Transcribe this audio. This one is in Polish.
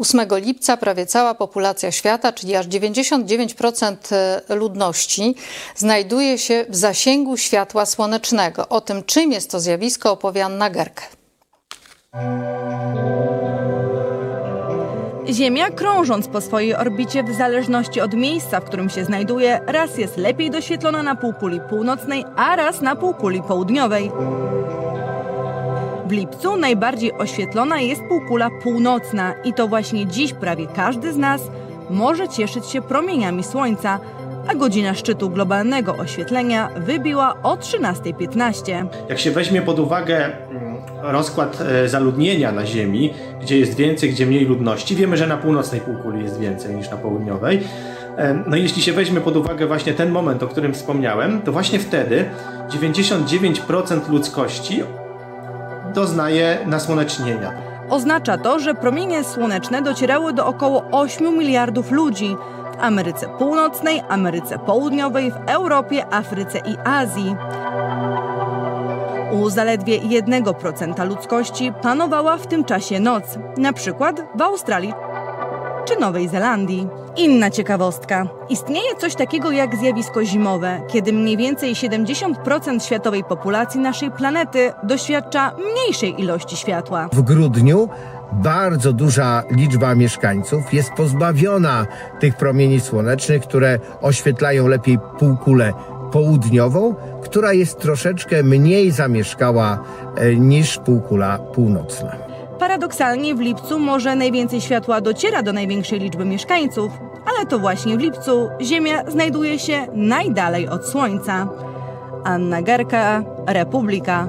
8 lipca prawie cała populacja świata, czyli aż 99% ludności, znajduje się w zasięgu światła słonecznego. O tym, czym jest to zjawisko, opowie Anna Gerke. Ziemia, krążąc po swojej orbicie w zależności od miejsca, w którym się znajduje, raz jest lepiej doświetlona na półkuli północnej, a raz na półkuli południowej. W lipcu najbardziej oświetlona jest półkula północna i to właśnie dziś prawie każdy z nas może cieszyć się promieniami słońca, a godzina szczytu globalnego oświetlenia wybiła o 13.15. Jak się weźmie pod uwagę mm, rozkład e, zaludnienia na Ziemi, gdzie jest więcej, gdzie mniej ludności, wiemy, że na północnej półkuli jest więcej niż na południowej. E, No jeśli się weźmie pod uwagę właśnie ten moment, o którym wspomniałem, to właśnie wtedy 99% ludzkości doznaje nasłonecznienia. Oznacza to, że promienie słoneczne docierały do około 8 miliardów ludzi w Ameryce Północnej, Ameryce Południowej, w Europie, Afryce i Azji. U zaledwie 1% ludzkości panowała w tym czasie noc, na przykład w Australii czy Nowej Zelandii. Inna ciekawostka. Istnieje coś takiego jak zjawisko zimowe, kiedy mniej więcej 70% światowej populacji naszej planety doświadcza mniejszej ilości światła. W grudniu bardzo duża liczba mieszkańców jest pozbawiona tych promieni słonecznych, które oświetlają lepiej półkulę południową, która jest troszeczkę mniej zamieszkała e, niż półkula północna. Paradoksalnie w lipcu może najwięcej światła dociera do największej liczby mieszkańców, ale to właśnie w lipcu Ziemia znajduje się najdalej od Słońca. Anna Gerka, Republika.